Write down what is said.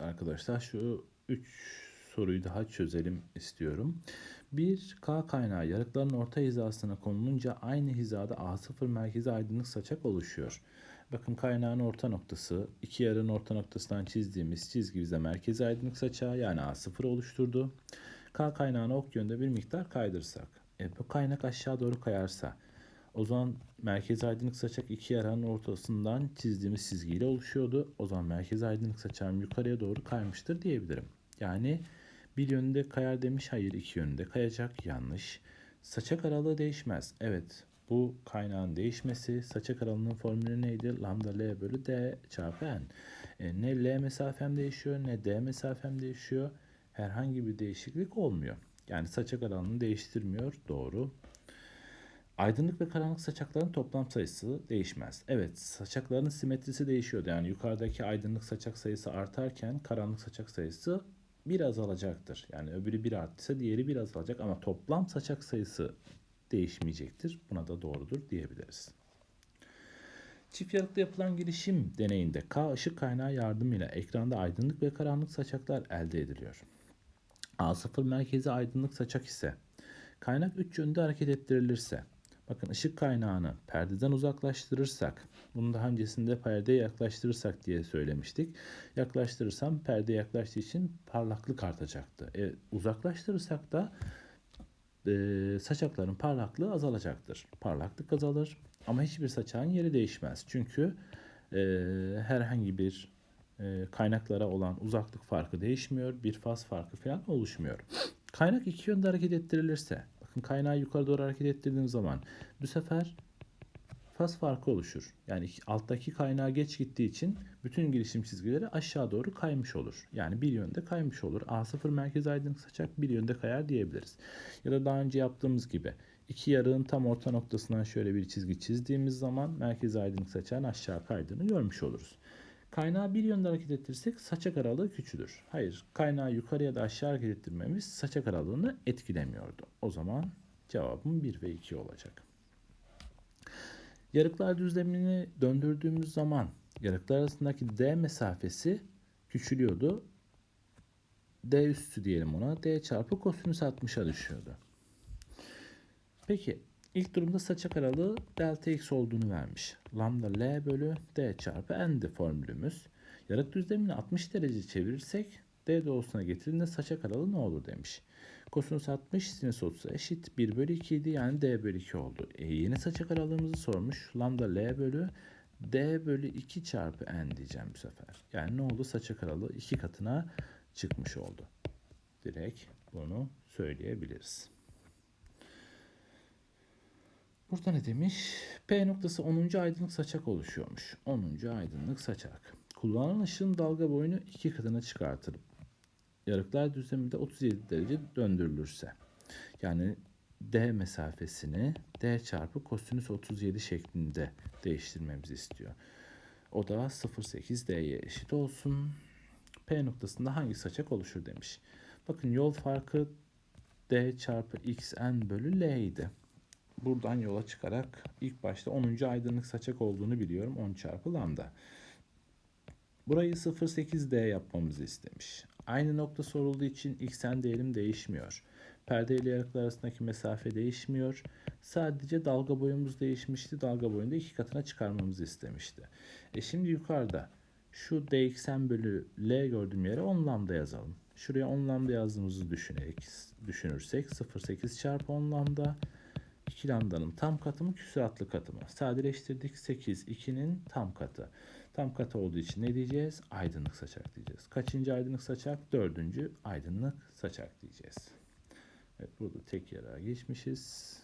Arkadaşlar şu 3 soruyu daha çözelim istiyorum. Bir K kaynağı yarıkların orta hizasına konulunca aynı hizada A0 merkezi aydınlık saçak oluşuyor. Bakın kaynağın orta noktası, iki yarığın orta noktasından çizdiğimiz çizgi bize merkezi aydınlık saçağı yani A0 oluşturdu. K kaynağını ok yönde bir miktar kaydırsak, e, bu kaynak aşağı doğru kayarsa, o zaman merkez aydınlık saçak iki yarağın ortasından çizdiğimiz çizgiyle oluşuyordu. O zaman merkez aydınlık saçağım yukarıya doğru kaymıştır diyebilirim. Yani bir yönde kayar demiş. Hayır iki yönde kayacak. Yanlış. Saçak aralığı değişmez. Evet bu kaynağın değişmesi saçak aralığının formülü neydi? Lambda L bölü D çarpı N. E, ne L mesafem değişiyor ne D mesafem değişiyor. Herhangi bir değişiklik olmuyor. Yani saçak aralığını değiştirmiyor. Doğru. Aydınlık ve karanlık saçakların toplam sayısı değişmez. Evet, saçakların simetrisi değişiyordu. Yani yukarıdaki aydınlık saçak sayısı artarken karanlık saçak sayısı bir azalacaktır. Yani öbürü bir arttıysa diğeri bir azalacak ama toplam saçak sayısı değişmeyecektir. Buna da doğrudur diyebiliriz. Çift yarıklı yapılan girişim deneyinde K ışık kaynağı yardımıyla ekranda aydınlık ve karanlık saçaklar elde ediliyor. A0 merkezi aydınlık saçak ise kaynak 3 yönde hareket ettirilirse bakın ışık kaynağını perdeden uzaklaştırırsak bunu daha öncesinde perdeye yaklaştırırsak diye söylemiştik. Yaklaştırırsam perde yaklaştığı için parlaklık artacaktı. E, uzaklaştırırsak da e, saçakların parlaklığı azalacaktır. Parlaklık azalır ama hiçbir saçağın yeri değişmez. Çünkü e, herhangi bir e, kaynaklara olan uzaklık farkı değişmiyor. Bir faz farkı falan oluşmuyor. Kaynak iki yönde hareket ettirilirse, bakın kaynağı yukarı doğru hareket ettirdiğim zaman bu sefer faz farkı oluşur. Yani alttaki kaynağı geç gittiği için bütün girişim çizgileri aşağı doğru kaymış olur. Yani bir yönde kaymış olur. A0 merkez aydınlık saçak bir yönde kayar diyebiliriz. Ya da daha önce yaptığımız gibi iki yarığın tam orta noktasından şöyle bir çizgi çizdiğimiz zaman merkez aydınlık saçağın aşağı kaydığını görmüş oluruz. Kaynağı bir yönde hareket ettirirsek saçak aralığı küçülür. Hayır, kaynağı yukarı ya da aşağı hareket ettirmemiz saçak aralığını etkilemiyordu. O zaman cevabım 1 ve 2 olacak. Yarıklar düzlemini döndürdüğümüz zaman yarıklar arasındaki D mesafesi küçülüyordu. D üstü diyelim ona. D çarpı kosinüs 60'a düşüyordu. Peki ilk durumda saçak aralığı delta x olduğunu vermiş. Lambda L bölü D çarpı N'di formülümüz. Yarık düzlemini 60 derece çevirirsek D doğrusuna getirdiğinde saçak aralığı ne olur demiş. Kosinüs 60 sinüs 30 eşit 1 bölü 2 idi yani D bölü 2 oldu. E, yeni saçak aralığımızı sormuş. Lambda L bölü D bölü 2 çarpı N diyeceğim bu sefer. Yani ne oldu? Saçak aralığı 2 katına çıkmış oldu. Direkt bunu söyleyebiliriz. Burada ne demiş? P noktası 10. aydınlık saçak oluşuyormuş. 10. aydınlık saçak. Kullanılan ışığın dalga boyunu 2 katına çıkartılıp yarıklar düzleminde 37 derece döndürülürse yani D mesafesini D çarpı kosinüs 37 şeklinde değiştirmemizi istiyor. O da 0,8 D'ye eşit olsun. P noktasında hangi saçak oluşur demiş. Bakın yol farkı D çarpı xn bölü L idi. Buradan yola çıkarak ilk başta 10. aydınlık saçak olduğunu biliyorum. 10 çarpı lambda. Burayı 0,8D yapmamızı istemiş. Aynı nokta sorulduğu için xn değerim değişmiyor. Perde ile yarıklar arasındaki mesafe değişmiyor. Sadece dalga boyumuz değişmişti. Dalga boyunu da iki katına çıkarmamızı istemişti. E şimdi yukarıda şu dxn bölü l gördüğüm yere 10 lambda yazalım. Şuraya 10 lambda yazdığımızı düşünerek, düşünürsek 0,8 çarpı 10 lambda 2 lambdanın tam katı mı küsuratlı katı mı? Sadeleştirdik 8 2'nin tam katı. Tam katı olduğu için ne diyeceğiz? Aydınlık saçak diyeceğiz. Kaçıncı aydınlık saçak? Dördüncü aydınlık saçak diyeceğiz. Evet burada tek yere geçmişiz.